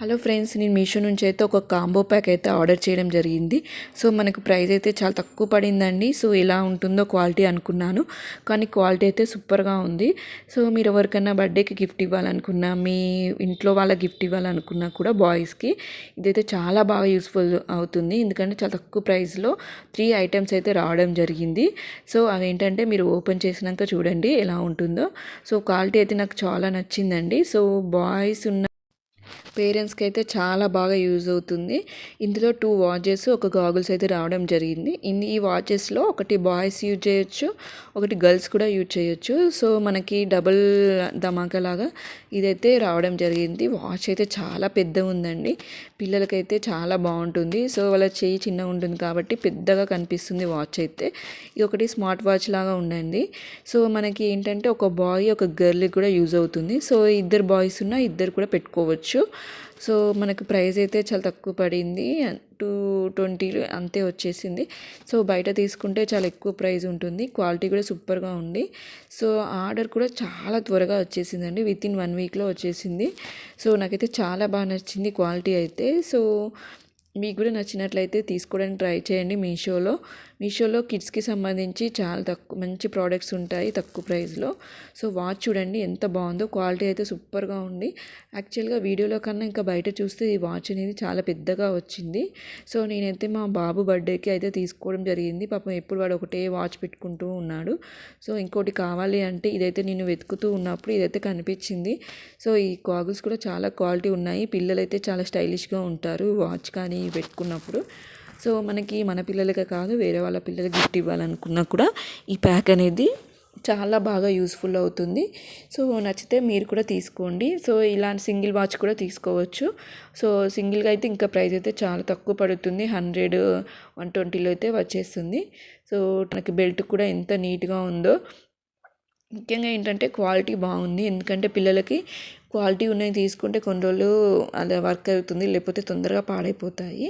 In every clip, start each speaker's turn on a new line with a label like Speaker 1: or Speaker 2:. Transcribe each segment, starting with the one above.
Speaker 1: Hello friends నేను మీషో నుంచి అయితే ఒక కాంబో ప్యాక్ అయితే ఆర్డర్ చేయడం జరిగింది. సో మనకు ప్రైస్ అయితే చాలా తక్కువ పడిందండి. సో ఎలా ఉంటుందో క్వాలిటీ అనుకున్నాను. కానీ క్వాలిటీ అయితే సూపర్గా ఉంది. సో మీరు ఎవరికైనా బర్త్డేకి గిఫ్ట్ ఇవ్వాలనుకున్నా మీ ఇంట్లో వాళ్ళ గిఫ్ట్ ఇవ్వాలనుకున్నా కూడా బాయ్స్కి ఇదైతే చాలా బాగా యూస్ఫుల్ అవుతుంది. ఎందుకంటే చాలా తక్కువ ప్రైస్లో త్రీ ఐటమ్స్ అయితే రావడం జరిగింది. సో అవేంటంటే మీరు ఓపెన్ చేసినాక చూడండి ఎలా ఉంటుందో. సో క్వాలిటీ అయితే నాకు చాలా నచ్చిందండి. సో బాయ్స్ ఉన్న పేరెంట్స్కి అయితే చాలా బాగా యూజ్ అవుతుంది. ఇందులో టూ వాచెస్ ఒక గాగుల్స్ అయితే రావడం జరిగింది. ఇన్ని ఈ వాచెస్లో ఒకటి బాయ్స్ యూజ్ చేయొచ్చు ఒకటి గర్ల్స్ కూడా యూజ్ చేయొచ్చు. సో మనకి డబుల్ ధమాకా లాగా ఇదైతే రావడం జరిగింది. వాచ్ అయితే చాలా పెద్ద ఉందండి. పిల్లలకైతే చాలా బాగుంటుంది. సో వాళ్ళ చేయి చిన్నగా ఉంటుంది కాబట్టి పెద్దగా కనిపిస్తుంది వాచ్ అయితే. ఇది ఒకటి స్మార్ట్ వాచ్ లాగా ఉండండి సో మనకి ఏంటంటే ఒక బాయ్ ఒక గర్ల్కి కూడా యూజ్ అవుతుంది. సో ఇద్దరు బాయ్స్ ఉన్న ఇద్దరు కూడా పెట్టుకోవచ్చు. సో మనకు ప్రైస్ అయితే చాలా తక్కువ పడింది. టూ ట్వంటీ అంతే వచ్చేసింది. సో బయట తీసుకుంటే చాలా ఎక్కువ ప్రైస్ ఉంటుంది. క్వాలిటీ కూడా సూపర్గా ఉంది. సో ఆర్డర్ కూడా చాలా త్వరగా వచ్చేసిందండి. విత్ ఇన్ వన్ వీక్లో వచ్చేసింది. సో నాకైతే చాలా బాగా నచ్చింది క్వాలిటీ అయితే. సో మీకు కూడా నచ్చినట్లయితే తీసుకోవడానికి ట్రై చేయండి మీషోలో. మీషోలో కిడ్స్కి సంబంధించి చాలా తక్కువ మంచి ప్రోడక్ట్స్ ఉంటాయి తక్కువ ప్రైస్లో. సో వాచ్ చూడండి ఎంత బాగుందో క్వాలిటీ అయితే సూపర్గా ఉంది. యాక్చువల్గా వీడియోలో కన్నా ఇంకా బయట చూస్తే ఈ వాచ్ అనేది చాలా పెద్దగా వచ్చింది. సో నేనైతే మా బాబు బర్త్డేకి అయితే తీసుకోవడం జరిగింది. పాపం ఎప్పుడు వాడు ఒకటే వాచ్ పెట్టుకుంటూ ఉన్నాడు. సో ఇంకోటి కావాలి అంటే ఇదైతే నేను వెతుకుతూ ఉన్నప్పుడు ఇదైతే కనిపించింది. సో ఈ గాగుల్స్ కూడా చాలా క్వాలిటీ ఉన్నాయి. పిల్లలు అయితే చాలా స్టైలిష్గా ఉంటారు. వాచ్ కానీ పెట్టుకున్నప్పుడు. సో మనకి మన పిల్లలకే కాదు వేరే వాళ్ళ పిల్లలకి గిఫ్ట్ ఇవ్వాలనుకున్నా కూడా ఈ ప్యాక్ అనేది చాలా బాగా యూస్ఫుల్ అవుతుంది. సో నచ్చితే మీరు కూడా తీసుకోండి. సో ఇలాంటి సింగిల్ వాచ్ కూడా తీసుకోవచ్చు. సో సింగిల్గా అయితే ఇంకా ప్రైస్ అయితే చాలా తక్కువ పడుతుంది. హండ్రెడ్ వన్ ట్వంటీలో అయితే వచ్చేస్తుంది. సో మనకి బెల్ట్ కూడా ఎంత నీట్గా ఉందో ముఖ్యంగా ఏంటంటే క్వాలిటీ బాగుంది. ఎందుకంటే పిల్లలకి క్వాలిటీ ఉన్నవి తీసుకుంటే కొన్ని రోజులు అలా వర్క్ అవుతుంది లేకపోతే తొందరగా పాడైపోతాయి.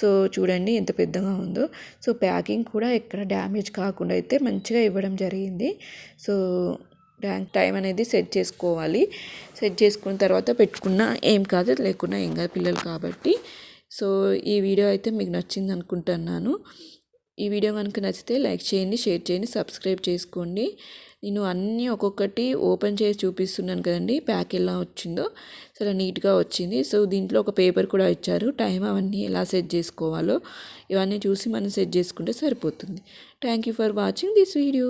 Speaker 1: సో చూడండి ఎంత పెద్దగా ఉందో. సో ప్యాకింగ్ కూడా ఎక్కడ డ్యామేజ్ కాకుండా అయితే మంచిగా ఇవ్వడం జరిగింది. సో ట్యాంక్ టైం అనేది సెట్ చేసుకోవాలి. సెట్ చేసుకున్న తర్వాత పెట్టుకున్నా ఏం కాదు లేకున్నా ఏం కాదు పిల్లలు కాబట్టి. సో ఈ వీడియో అయితే మీకు నచ్చింది అనుకుంటున్నాను. ఈ వీడియో కనుక నచ్చితే లైక్ చేయండి షేర్ చేయండి సబ్స్క్రైబ్ చేసుకోండి. నేను అన్నీ ఒక్కొక్కటి ఓపెన్ చేసి చూపిస్తున్నాను కదండి ప్యాక్ ఎలా వచ్చిందో. చాలా నీట్గా వచ్చింది. సో దీంట్లో ఒక పేపర్ కూడా ఇచ్చారు. టైం అవన్నీ ఎలా సెట్ చేసుకోవాలో ఇవన్నీ చూసి మనం సెట్ చేసుకుంటే సరిపోతుంది. Thank you for watching this video.